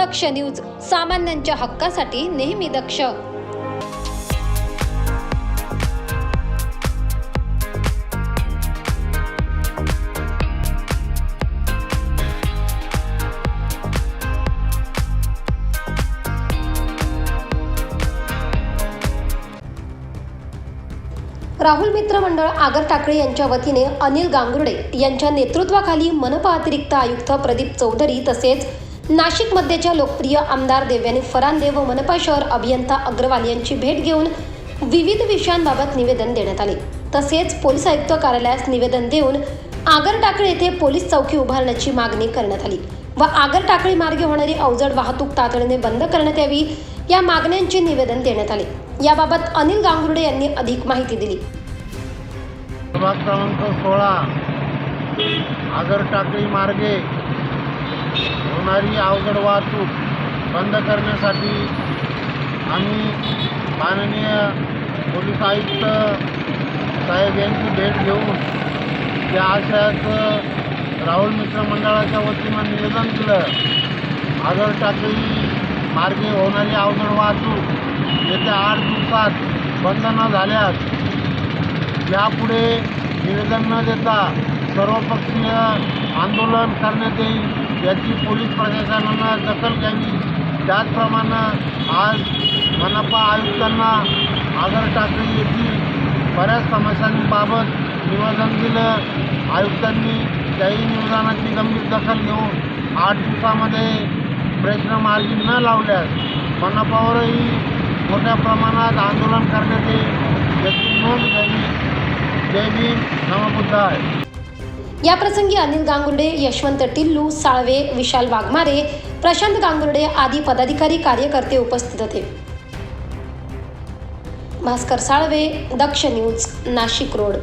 दक्ष news सामान्यांच्या हक्कासाठी नेहमी दक्ष. राहुल मित्र मंडळ आगर टाकळे यांच्या वतीने अनिल गांगुर्डे यांच्या नेतृत्वाखाली मनपा अतिरिक्त आयुक्त प्रदीप चौधरी तसेच नाशिक मध्येच्या लोकप्रिय आमदार देव्यानी फरांदे व मनपा शहर अभियंता अग्रवाल यांची भेट घेऊन विविध विषयांबाबत निवेदन देण्यात आले. तसेच पोलीस आयुक्त कार्यालयास निवेदन देऊन आगर टाकळी येथे पोलीस चौकी उभारण्याची मागणी करण्यात आली व आगर टाकळी मार्गे होणारी अवजड वाहतूक तातडीने बंद करण्यात यावी या मागण्यांचे निवेदन देण्यात आले. याबाबत अनिल गांगुर्डे यांनी अधिक माहिती दिली. क्रमांक सोळा. आगर टाकळी मार्गे होणारी अवजड वाहतूक बंद करण्यासाठी आम्ही माननीय पोलीस आयुक्त साहेब यांची भेट घेऊन त्या आशयाचं राहुल मित्र मंडळाच्या वतीनं निवेदन दिलं आदर टाकळी मार्गे होणारी अवजड वाहतूक येत्या आठ दिवसात बंद न झाल्यास यापुढे निवेदन न देता सर्वपक्षीय आंदोलन करण्यात येईल. याची पोलीस प्रशासनानं दखल घ्यावी. त्याचप्रमाणे आज मनपा आयुक्तांना आगर टाकळी येथील बऱ्याच समस्यांबाबत निवेदन दिलं. आयुक्तांनी त्याही निवेदनाची गंभीर दखल घेऊन आठ दिवसामध्ये प्रश्न मार्गी न लावल्यास मनपावरही मोठ्या प्रमाणात आंदोलन करण्यात येईल याची नोंद घ्यावी. जय भीम आहे याप्रसंगी या प्रसंगी अनिल गांगुर्डे यशवंत टिल्लू साळवे विशाल वाघमारे प्रशांत गांगुर्डे आदी पदाधिकारी कार्यकर्ते उपस्थित होते. Bhaskar Salve Daksh news Nashik road.